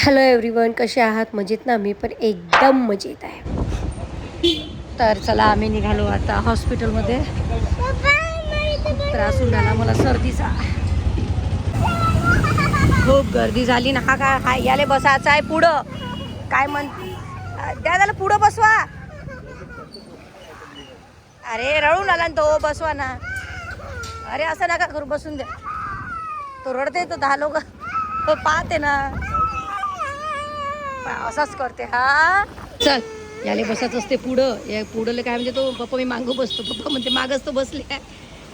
Hello everyone कसे आहात? मजेत ना? मी पण एकदम मजेत आहे. तर चला आम्ही निघालो आता हॉस्पिटलमध्ये. त्रास होऊन राहिला मला सर्दीचा. खूप गर्दी झाली ना. हा काय हा याले बसायचं आहे पुढं. काय म्हण द्या त्याला पुढं बसवा. अरे रडून आला ना तो बसवा ना. अरे असं नका करू बसून द्या. तो रडते तो दहा लोक. पाहते ना. असाच करते हा. चल याले बसायचं असते पुढं. या पुढं काय म्हणजे तो पप्पा मी मागं बसतो. पप्पा म्हणते मागच तो बसले.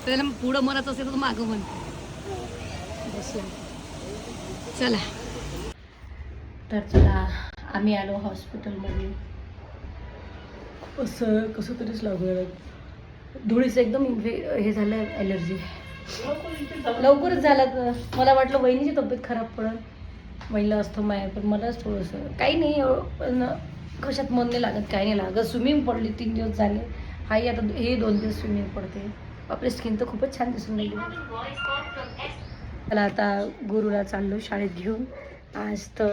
त्याला पुढं म्हणत असते तर तो मागं म्हणते. चला. तर चला आम्ही आलो हॉस्पिटलमध्ये. असं कसं तरीच लागलं धुळीचं एकदम इन्फे हे झालं ॲलर्जी लवकरच झालं. ग. मला वाटलं वहिनीची तब्येत खराब पडत महिला असतं माय पण मलाच थोडंसं काही नाही एवढं पण कशात मन नाही लागत काही नाही लागत. स्विमिंग पडली तीन दिवस झाले. हाही आता हे दोन दिवस स्विमिंग पडते. आपली स्किन तर खूपच छान दिसून राहिली. मला आता गुरुला चाललो शाळेत घेऊन. आज तर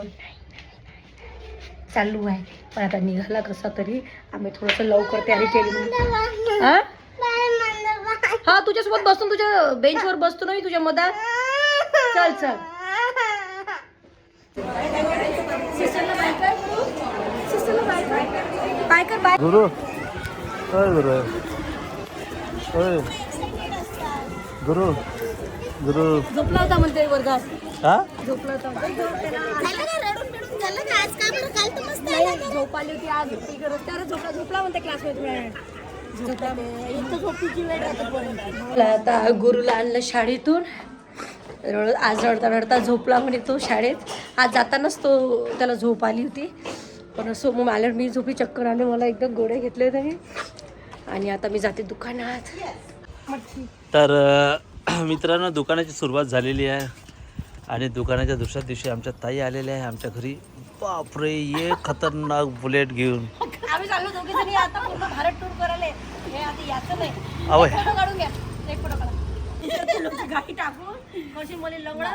चालू आहे. पण आता निघाला कसा तरी. आम्ही थोडंसं लवकर तयारी केली. हां हा हा तुझ्यासोबत बसून तुझ्या बेंचवर बसतो ना मी तुझ्या मधात? चल चल सिस्टरला बाय कर सिस्टरला बाय कर बाय कर बाय गुरु। होय गुरु। होय गुरु। गुरु। झोपला होता म्हणते वर्गात. हा? झोपला होता. नाही, झोप आली होती आज. रस्त्यावर झोपला झोपला म्हणते क्लासमध्ये थोड्या वेळ मला आता गुरुला आणलं शाळेतून. रड आज रडता रडता झोपला म्हणे तो शाळेत. आज जातानाच तो त्याला झोप आली होती. पण असं मग आल्यावर मी झोपी चक्कर आले मला एकदम गोळे घेतले होते आणि आता मी जाते दुकानात. तर मित्रांनो दुकानाची सुरुवात झालेली आहे. आणि दुकानाच्या दुसऱ्या दिवशी आमच्या ताई आलेल्या आहे आमच्या घरी. बापरे ये खतरनाक बुलेट घेऊन. आम्ही हे कशी मला लवडा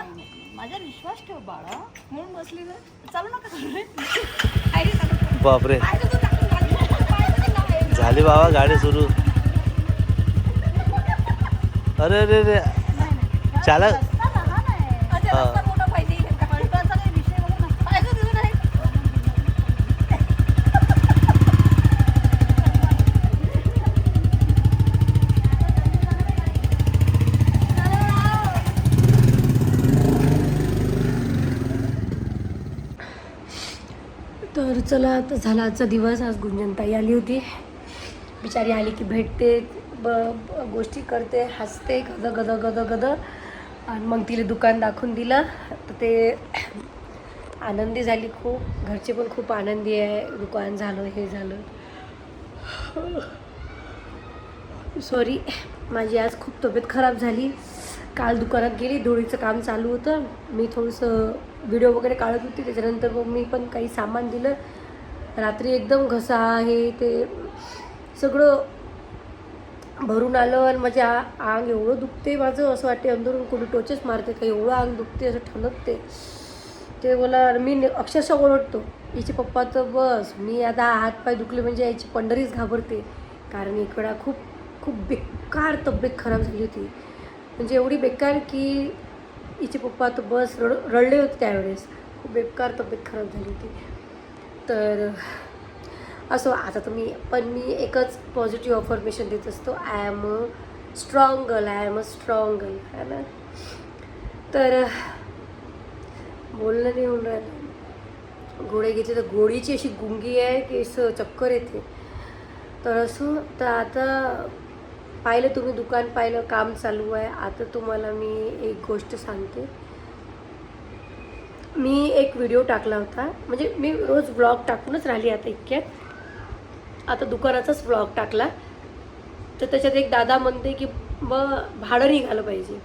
माझा विश्वास ठेव बाळा म्हणून बसली ना चालू नका रे. रे चालू? बापरे रे रे? झाली बाबा गाडी सुरू अरे अरे अरे चालक रस्ता लहान आहे. अच्छा, हा. रस्ता मोठा पाहिजे. रस्त्याचा काही विषय बघू ना. काय गं तुझं नाही? तर चला आता झाला आजचा दिवस. आज गुंजनताई आली होती. बिचारी आली की भेटते ब गोष्टी करते हसते गद गद गद गद. आणि मग तिला दुकान दाखवून दिलं. तर ते आनंदी झाली खूप. घरचे पण खूप आनंदी आहे. दुकान झालं हे झालं. सॉरी माझी आज खूप तब्येत खराब झाली. काल दुकानात गेली धुळीचं काम चालू होतं. मी थोडंसं व्हिडिओ वगैरे काढत होती त्याच्यानंतर मग मी पण काही सामान दिलं. रात्री एकदम घसा आहे ते सगळं भरून आलं आणि माझ्या आंग एवढं दुखते माझं असं वाटते अंदरून कुठे टोचेच मारते का एवढं आंग दुखते असं ठणकते ते. मला मी अक्षरशः ओरडतो. हिचे पप्पा तर बस मी आता हातपाय दुखले म्हणजे याची पंढरीच घाबरते. कारण एक खूप खूप बेकार तब्येत खराब झाली होती. म्हणजे एवढी बेकार की हिचे पप्पा तर बस रड रडले होते त्यावेळेस. खूप बेकार तब्येत खराब झाली होती. तर असो आता तर मी पण मी एकच पॉझिटिव्ह अफॉर्मेशन देत असतो. I am a strong girl I am a strong girl है ना? तर बोलणं नाही होऊन राहिलं. गोळे घेतले तर गोळीची अशी गुंगी आहे की असं चक्कर येते. तर असं तर आता पाहिलं तुम्ही दुकान पाहिलं काम चालू आहे. आता तुम्हाला मी एक गोष्ट सांगते. मी एक व्हिडिओ टाकला होता. म्हणजे मी रोज ब्लॉग टाकूनच राहिली आता इतक्यात. आता दुकानाचाच ब्लॉग टाकला. तर त्याच्यात एक दादा म्हणते की ब भाडं निघालं पाहिजे.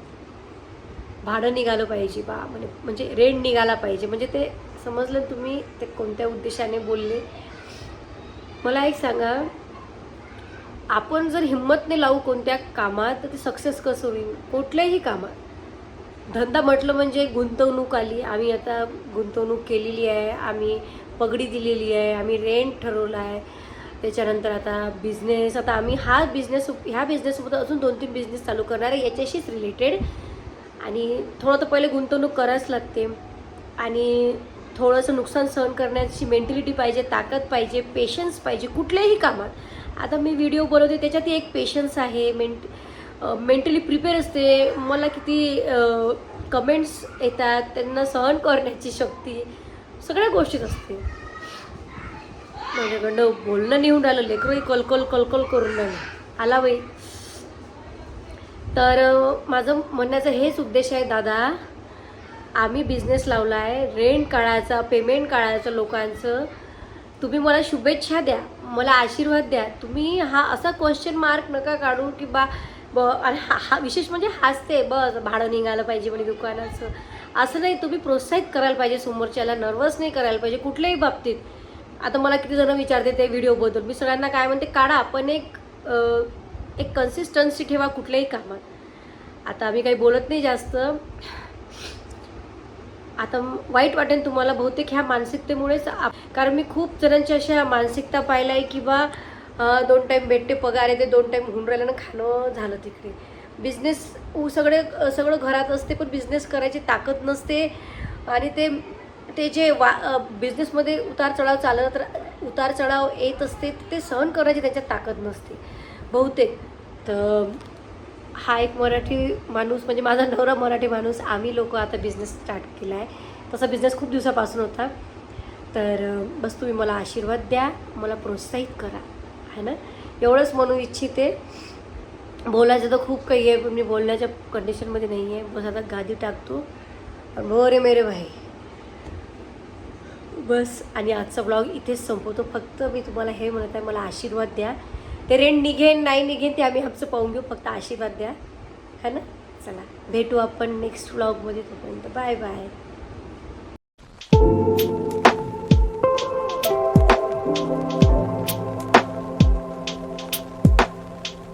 भाडं निघालं पाहिजे बा. म्हणजे म्हणजे रेंट निघाला पाहिजे. म्हणजे ते समजलं तुम्ही ते कोणत्या उद्देशाने बोलले. मला एक सांगा आपण जर हिंमत नाही लावू कोणत्या कामात तर ते सक्सेस कसं होईल? कुठल्याही कामात. धंदा म्हटलं म्हणजे गुंतवणूक आली. आम्ही आता गुंतवणूक केलेली आहे. आम्ही पगडी दिलेली आहे. आम्ही रेंट ठरवला आहे. त्याच्यानंतर आता बिझनेस आता आम्ही हा बिझनेस ह्या बिझनेससोबत अजून दोन तीन बिझनेस चालू करणार आहे. याच्याशीच रिलेटेड आणि थोडं तर पहिले गुंतवणूक करावीच लागते. आणि थोडंसं नुकसान सहन करण्याची मेंटॅलिटी पाहिजे ताकद पाहिजे पेशन्स पाहिजे कुठल्याही कामात. आता मी व्हिडिओ बनवते त्याच्यात एक पेशन्स आहे मेंट मेंटली प्रिपेअर असते. मला किती कमेंट्स येतात त्यांना सहन करण्याची शक्ती सगळ्या गोष्टीत असते. माझ्याकडनं बोलणं निघून राहिलं लेकरंही कलकल कलकल करून राहिलं. आला बाई. तर माझं म्हणण्याचा हेच उद्देश आहे दादा आम्ही बिझनेस लावला आहे रेंट काढायचा पेमेंट काढायचं लोकांचं तुम्ही मला शुभेच्छा द्या मला आशीर्वाद द्या. तुम्ही हा असा क्वेश्चन मार्क नका काढू की बा ब आणि हा हा विशेष म्हणजे हासते बस भाडं निघालं पाहिजे म्हणजे दुकानाचं. असं नाही तुम्ही प्रोत्साहित करायला पाहिजे समोरच्याला नर्वस नाही करायला पाहिजे कुठल्याही बाबतीत. आता मला किती जण विचारते ते व्हिडिओबद्दल मी सगळ्यांना काय म्हणते काढा पण एक एक कन्सिस्टन्सी ठेवा कुठल्याही कामात. आता आम्ही काही बोलत नाही जास्त. आता वाईट वाटेल तुम्हाला बहुतेक ह्या मानसिकतेमुळेच. कारण मी खूप जणांच्या अशा मानसिकता पाहिल्या आहे की बा दोन टाईम भेटते पगार येते दोन टाईम होऊन राहिलं ना खाणं झालं तिकडे. बिझनेस सगळे सगळं घरात असते पण बिझनेस करायची ताकद नसते. आणि ते ते जे वा बिझनेसमध्ये उतार चढाव चालत तर उतार चढाव येत असते ते सहन करायची त्यांच्यात ताकद नसते. बहुतेक. तर हा एक मराठी माणूस म्हणजे माझा नवरा मराठी माणूस आम्ही लोक आता बिझनेस स्टार्ट केला आहे. तसा बिझनेस खूप दिवसापासून होता. तर बस तुम्ही मला आशीर्वाद द्या मला प्रोत्साहित करा है ना? एवढंच म्हणू इच्छिते. बोलायचं तर खूप काही आहे पण मी बोलण्याच्या कंडिशनमध्ये नाही आहे. बस आता गादी टाकतो. आणि रे मेरे भाई. बस आणि आजचा ब्लॉग इथेच संपवतो. फक्त मी तुम्हाला हे म्हणत आहे मला आशीर्वाद द्या. ते रेंट निघेन नाही निघेन ते आम्ही आमचं पाहून घेऊ. फक्त आशीर्वाद द्या. है ना? चला भेटू आपण नेक्स्ट व्लॉगमध्ये तोपर्यंत. Bye bye